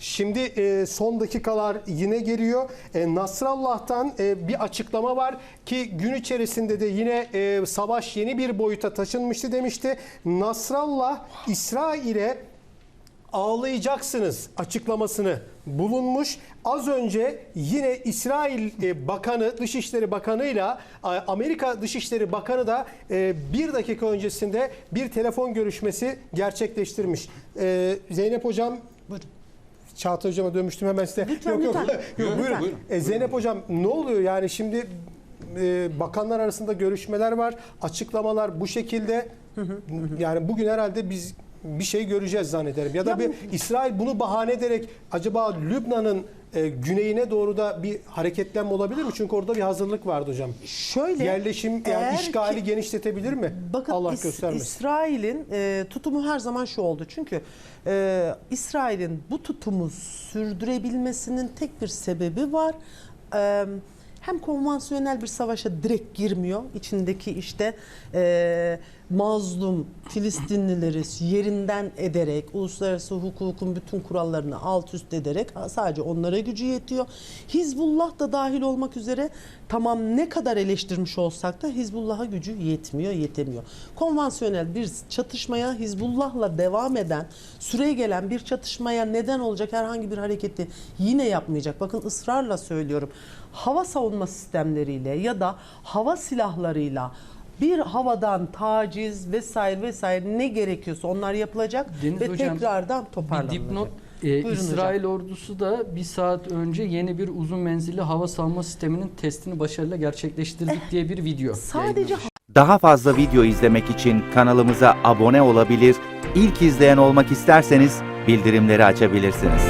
Şimdi e, son dakikalar yine geliyor. E, Nasrallah'tan e, bir açıklama var ki gün içerisinde de yine e, savaş yeni bir boyuta taşınmıştı demişti. Nasrallah İsrail'e ağlayacaksınız açıklamasını bulunmuş. Az önce yine İsrail e, Bakanı, Dışişleri Bakanı'yla e, Amerika Dışişleri Bakanı da e, bir dakika öncesinde bir telefon görüşmesi gerçekleştirmiş. E, Zeynep Hocam Çağatay Hocam'a dönmüştüm hemen size. Lütfen, yok yok. lütfen. yok buyurun. Lütfen. E, Zeynep Hocam ne oluyor yani şimdi e, bakanlar arasında görüşmeler var, açıklamalar bu şekilde. Yani bugün herhalde biz bir şey göreceğiz zannederim. Ya da Ya bir İsrail bunu bahane ederek acaba Lübnan'ın e, güneyine doğru da bir hareketlenme olabilir mi? Çünkü orada bir hazırlık vardı hocam. Şöyle Yerleşim yani işgali ki- genişletebilir mi? Bakın Allah İs- göstermesin. İsrail'in e, tutumu her zaman şu oldu. Çünkü e, İsrail'in bu tutumu sürdürebilmesinin tek bir sebebi var. E, hem konvansiyonel bir savaşa direkt girmiyor. İçindeki işte e, mazlum Filistinlileri yerinden ederek, uluslararası hukukun bütün kurallarını alt üst ederek sadece onlara gücü yetiyor. Hizbullah da dahil olmak üzere tamam ne kadar eleştirmiş olsak da Hizbullah'a gücü yetmiyor, yetemiyor. Konvansiyonel bir çatışmaya Hizbullah'la devam eden, süre gelen bir çatışmaya neden olacak herhangi bir hareketi yine yapmayacak. Bakın ısrarla söylüyorum. Hava savunma sistemleriyle ya da hava silahlarıyla bir havadan taciz vesaire vesaire ne gerekiyorsa onlar yapılacak Deniz ve Hocam, tekrardan Bir toparlanacak. dipnot e, Buyurun İsrail ordusu da bir saat önce yeni bir uzun menzilli hava savunma sisteminin testini başarıyla gerçekleştirdik diye bir video. Sadece. Daha fazla video izlemek için kanalımıza abone olabilir, ilk izleyen olmak isterseniz bildirimleri açabilirsiniz.